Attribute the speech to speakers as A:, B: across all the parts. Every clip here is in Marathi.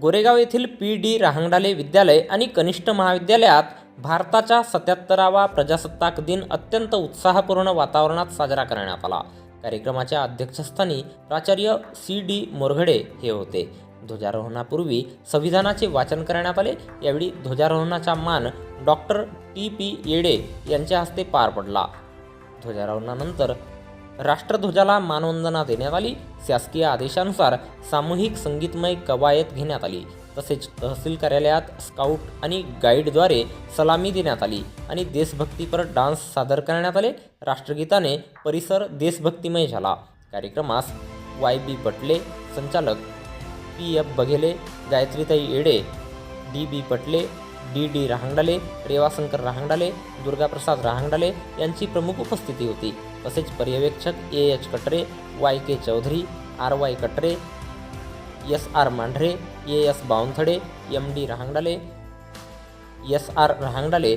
A: गोरेगाव येथील पी डी रहांगडाले विद्यालय आणि कनिष्ठ महाविद्यालयात भारताचा सत्याहत्तरावा प्रजासत्ताक दिन अत्यंत उत्साहपूर्ण वातावरणात साजरा करण्यात आला. कार्यक्रमाच्या अध्यक्षस्थानी प्राचार्य सी डी मोरघडे हे होते. ध्वजारोहणापूर्वी संविधानाचे वाचन करण्यात आले. यावेळी ध्वजारोहणाचा मान डॉक्टर टी पी येडे यांच्या हस्ते पार पडला. ध्वजारोहणानंतर राष्ट्रध्वजाला मानवंदना देण्यात आली. शासकीय आदेशानुसार सामूहिक संगीतमय कवायत घेण्यात आली. तसेच तहसील कार्यालयात स्काउट आणि गाईडद्वारे सलामी देण्यात आली आणि देशभक्तीपर डान्स सादर करण्यात आले. राष्ट्रगीताने परिसर देशभक्तिमय झाला. कार्यक्रमास वाय बी पटले संचालक P F Baghele गायत्रीताई Yede D B Patle D D Rahangdale Revashankar Rahangdale Durgaprasad Rahangdale यांची प्रमुख उपस्थिती होती. तसेच पर्यवेक्षक A H Katre Y K Chaudhari R Y Katre S R Mandhare A S Bawanthade M D Rahangdale S R Rahangdale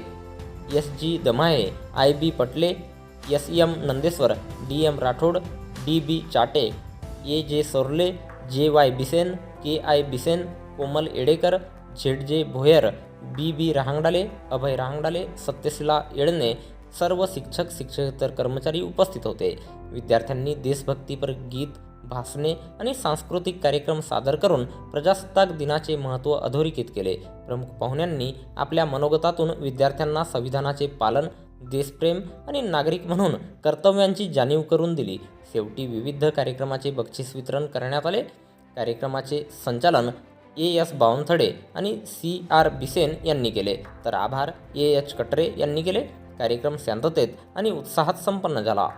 A: S G Damaye I B Patle S M Nandeshwar D M Rathod D B Chate A J Sorle J Y Bisen K I Bisen Komal Edekar Z J Bhoyar B बी रहांगडाले अभय रहांगडाले सत्यशिला येळणे सर्व शिक्षक शिक्षकेतर कर्मचारी उपस्थित होते. विद्यार्थ्यांनी देशभक्तीपर गीत भाषणे आणि सांस्कृतिक कार्यक्रम सादर करून प्रजासत्ताक दिनाचे महत्त्व अधोरेखित केले. प्रमुख पाहुण्यांनी आपल्या मनोगतातून विद्यार्थ्यांना संविधानाचे पालन देशप्रेम आणि नागरिक म्हणून कर्तव्यांची जाणीव करून दिली. शेवटी विविध कार्यक्रमाचे बक्षीस वितरण करण्यात आले. कार्यक्रमाचे संचालन ए एस बावनथडे आणि सी आर बिसेन यांनी केले. तर आभार. ए एच कटरे यांनी केले. कार्यक्रम शांततेत आणि उत्साहात संपन्न झाला.